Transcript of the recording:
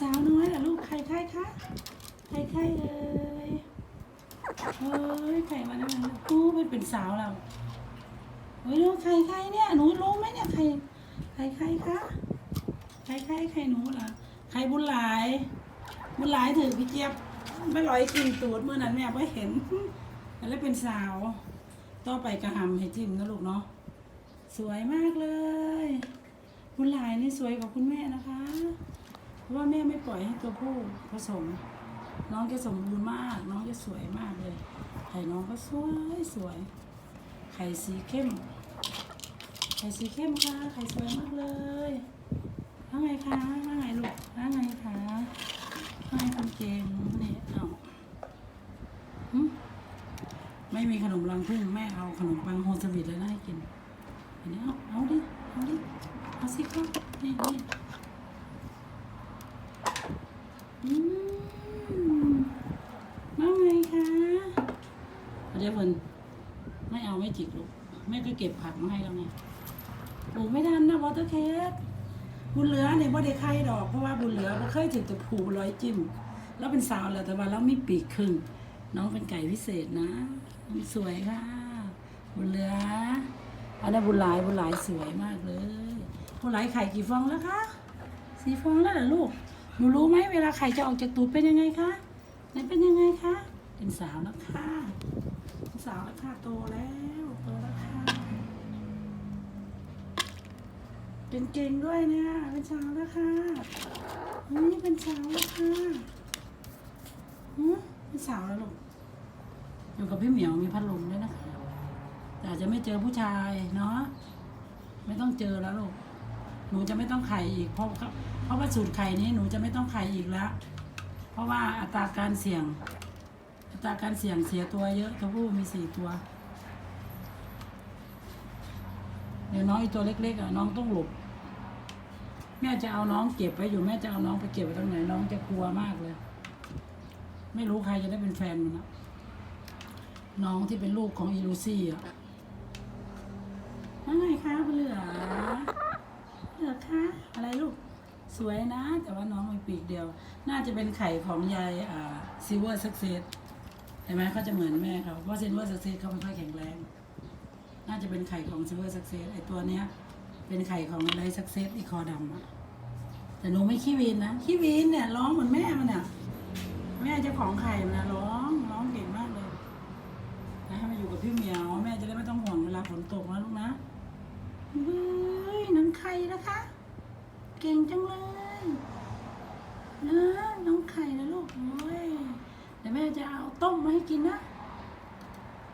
สาวน้อยเหรอลูกไข่ไข่คะไข่ไข่เอ้ยเฮ้ยไข่มาได้ไงกูเป็นเป็นสาวเราเฮ้ยลูกไข่ไข่เนี่ยหนูรู้ไหมเนี่ยไข่ไข่ไข่คะไข่ไข่ไข่หนูเหรอไข่บุญหลาย บุญหลายถือพี่เจี๊ยบไม่ลอยกินตูดเมื่อนั้นแม่ไม่เห็นแล้วเป็นสาวต่อไปกระหำให้จิ้มนะลูกเนาะสวยมากเลย คุณหลายนี่สวยกว่าคุณแม่นะคะ เพราะว่าแม่ไม่ปล่อยให้ตัวผู้ผสม น้องจะสมบูรณ์มาก น้องจะสวยมากเลย ไข่น้องก็สวยสวย ไข่สีเข้ม ไข่สีเข้มค่ะ ไข่สวยมากเลยว่าไงคะว่าไงลูกว่าไงคะว่าไงคุณเกมนี่เอาไม่มีขนมรังพึ่งแม่เอาขนมปังโฮลสวีทเลยนะให้กินอันนี้เอาเอาดิ เอาดิ เอาสิครับนี่นี่อืมว่าไงคะเดี๋ยวเพิ่น ไม่เอาไม่จิกลูกแม่ก็เก็บผักมาให้แล้วไงปลูกไม่ทันนะวอเตอร์เคสบุญเหลือเนี่ยบ่ได้ไข่ดอกเพราะว่าบุญเหลือบ่เคยถึงจะผูร้อยจิ้มแล้วเป็นสาวแล้วแต่ว่าเรามีปีกครึ่ง น้องเป็นไก่พิเศษนะสวยค่ะบุญเหลืออันนั้นบุญหลายบุญหลายสวยมากเลยบุญหลายไข่กี่ฟองแล้วคะสี่ฟองแล้วเหรอลูกหนูรู้ไหมเวลาไข่จะออกจากตูดเป็นยังไงคะไหนเป็นยังไงคะเป็นสาวแล้วค่ะ สาวแล้วค่ะ โตแล้วโตแล้วค่ะเป็นเก่งด้วยเนี่ย เป็นสาวแล้วค่ะนี่เป็นสาวแล้วค่ะหือเป็นสาวแล้วลูกอยู่กับพี่เหมียวมีพัดลมด้วยนะคะแต่อาจจะไม่เจอผู้ชายเนาะไม่ต้องเจอแล้วลูกหนูจะไม่ต้องไข่อีกเพราะเพราะว่าสูตรไข่นี้หนูจะไม่ต้องไข่อีกแล้ว เพราะว่าอัตราการเสี่ยง อัตราการเสี่ยงเสียตัวเยอะตัวผู้มีสี่ตัวเดี๋ยวน้องอีตัวเล็กๆอะน้องต้องหลบแม่จะเอาน้องเก็บไว้อยู่แม่จะเอาน้องไปเก็บไว้ตรงไหนน้องจะกลัวมากเลย ไม่รู้ใครจะได้เป็นแฟนมันนะน้องที่เป็นลูกของอีลูซี่อะว่าไงคะเหลือเหลือคะอะไรลูกสวยนะ แต่ว่าน้องมีปีกเดียว น่าจะเป็นไข่ของยายอ่าซิเวอร์สักเซส ห็นไหมเขาจะเหมือนแม่เขาเพราะซิเวอร์สักเซสเขาไม่ค่อยแข็งแรง น่าจะเป็นไข่ของซิเวอร์สักเซสไอตัวเนี้ย เป็นไข่ของอะไรสักเซสอีคอดำอะแต่หนูไม่ขี้วีนนะขี้วีนเนี่ยร้องเหมือนแม่มันอะแม่เจ้าของไข่มันนะร้องร้องเก่งมากเลยนะให้มาอยู่กับพี่เหมียวแม่จะได้ไม่ต้องห่วงเวลาฝนตกนะลูกนะเฮ้ยน้องไข่นะคะ เก่งจังเลยนะน้องไข่นะลูกโอ้ย เดี๋ยวแม่จะเอาต้มมาให้กินนะ